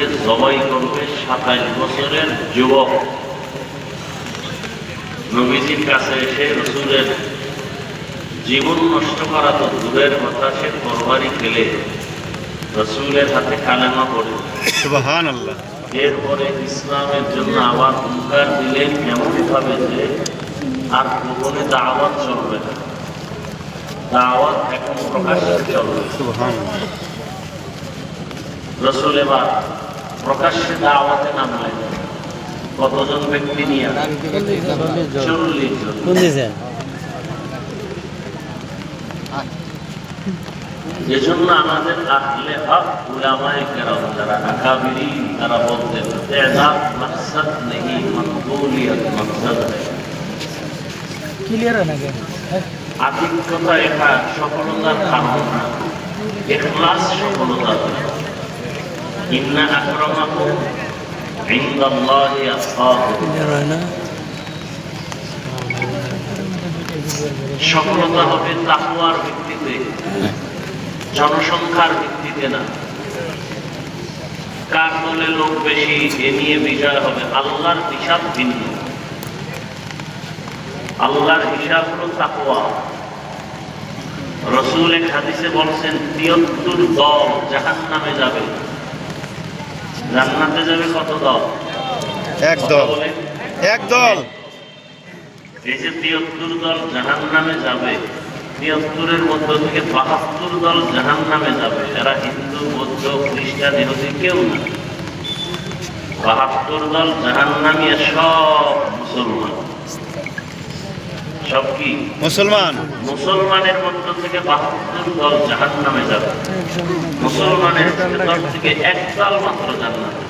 রসুলকে জবাই করবে সাতাইশ বছরের যুবক। নবীজির কাছে এসে রসুলের জীবন নষ্ট করা তো দূরের কথা সে তরবারি খেলে রসুলের হাতে কালেমা পড়ে। এরপরে ইসলামের জন্য আবার হুঙ্কার দিলেন এমনভাবে যে আর গোপনে দাওয়াত চলবে না। দাওয়াত এখন প্রকাশ্যে চলবে। রসুল এবার প্রকাশ্যে দাওয়াতে নামলেন। কতজন ব্যক্তি নিয়ে? চল্লিশ জন। এজন্য আমাদের আহলে হক উলামায়ে কেরাম যারা আকাবিরি তারা বলতেন মকসদ নেই মকবুলিয়ত মকসদ ক্লিয়ার হয় না এটা সফলতার কারণ না। ইখলাস সফলতা ইন্না আকরামাকুম ইনদাল্লাহি না সফলতা হবে তাকওয়ার ভিত্তিতে, জনসংখ্যার ভিত্তিতে না। কার দলে লোক বেশি, এ নিয়ে বিজয় হবে। আল্লাহর হিসাব ভিন্ন। আল্লাহর হিসাব হলো তাকওয়া। রসুল এক হাদিসে বলছেন, তিয়াত্তর দল জাহান নামে যাবে। জান্নাতে যাবে কত দল? এক দল এক দল এই যে তিয়াত্তর দল জাহান নামে যাবে তিয়াত্তরের মধ্য থেকে বাহাত্তর দল জাহান নামে যাবে। এরা হিন্দু বৌদ্ধ খ্রিস্টান ইহুদি কেউ না। বাহাত্তর দল জাহান নামিয়ে সব মুসলমান। সব কি? মুসলমান। মুসলমানের মধ্য থেকে বাহাত্তর দল জাহান নামে যাবে। মুসলমানের দল থেকে এক দল মাত্র জান্নাতে